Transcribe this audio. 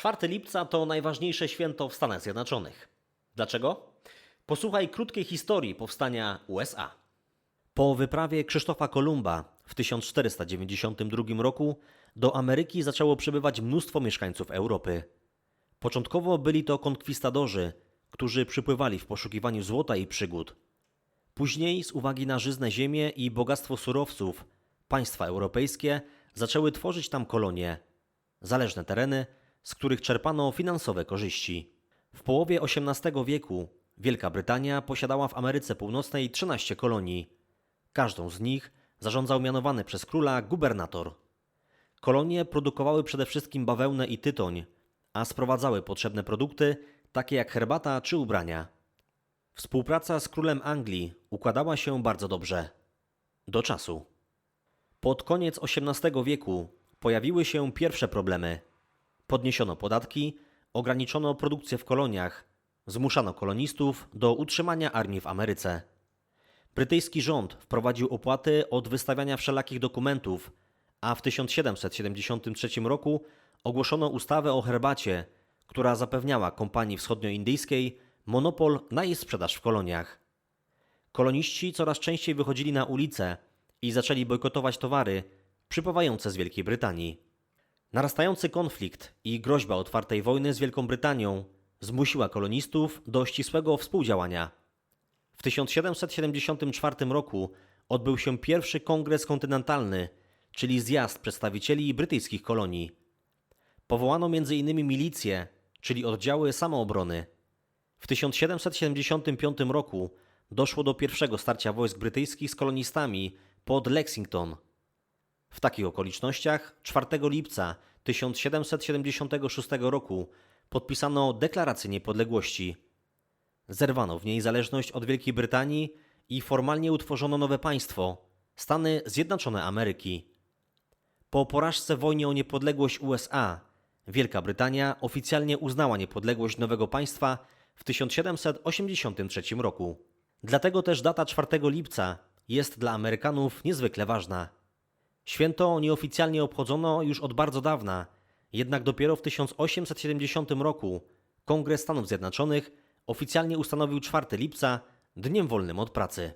4 lipca to najważniejsze święto w Stanach Zjednoczonych. Dlaczego? Posłuchaj krótkiej historii powstania USA. Po wyprawie Krzysztofa Kolumba w 1492 roku do Ameryki zaczęło przybywać mnóstwo mieszkańców Europy. Początkowo byli to konkwistadorzy, którzy przypływali w poszukiwaniu złota i przygód. Później, z uwagi na żyzne ziemię i bogactwo surowców, państwa europejskie zaczęły tworzyć tam kolonie, zależne tereny, z których czerpano finansowe korzyści. W połowie XVIII wieku Wielka Brytania posiadała w Ameryce Północnej 13 kolonii. Każdą z nich zarządzał mianowany przez króla gubernator. Kolonie produkowały przede wszystkim bawełnę i tytoń, a sprowadzały potrzebne produkty, takie jak herbata czy ubrania. Współpraca z królem Anglii układała się bardzo dobrze. Do czasu. Pod koniec XVIII wieku pojawiły się pierwsze problemy. Podniesiono podatki, ograniczono produkcję w koloniach, zmuszano kolonistów do utrzymania armii w Ameryce. Brytyjski rząd wprowadził opłaty od wystawiania wszelakich dokumentów, a w 1773 roku ogłoszono ustawę o herbacie, która zapewniała kompanii wschodnioindyjskiej monopol na jej sprzedaż w koloniach. Koloniści coraz częściej wychodzili na ulice i zaczęli bojkotować towary przypływające z Wielkiej Brytanii. Narastający konflikt i groźba otwartej wojny z Wielką Brytanią zmusiła kolonistów do ścisłego współdziałania. W 1774 roku odbył się pierwszy kongres kontynentalny, czyli zjazd przedstawicieli brytyjskich kolonii. Powołano m.in. milicje, czyli oddziały samoobrony. W 1775 roku doszło do pierwszego starcia wojsk brytyjskich z kolonistami pod Lexington. W takich okolicznościach 4 lipca 1776 roku podpisano Deklarację Niepodległości. Zerwano w niej zależność od Wielkiej Brytanii i formalnie utworzono nowe państwo Stany Zjednoczone Ameryki. Po porażce w wojnie o niepodległość USA Wielka Brytania oficjalnie uznała niepodległość nowego państwa w 1783 roku. Dlatego też data 4 lipca jest dla Amerykanów niezwykle ważna. Święto nieoficjalnie obchodzono już od bardzo dawna, jednak dopiero w 1870 roku Kongres Stanów Zjednoczonych oficjalnie ustanowił 4 lipca dniem wolnym od pracy.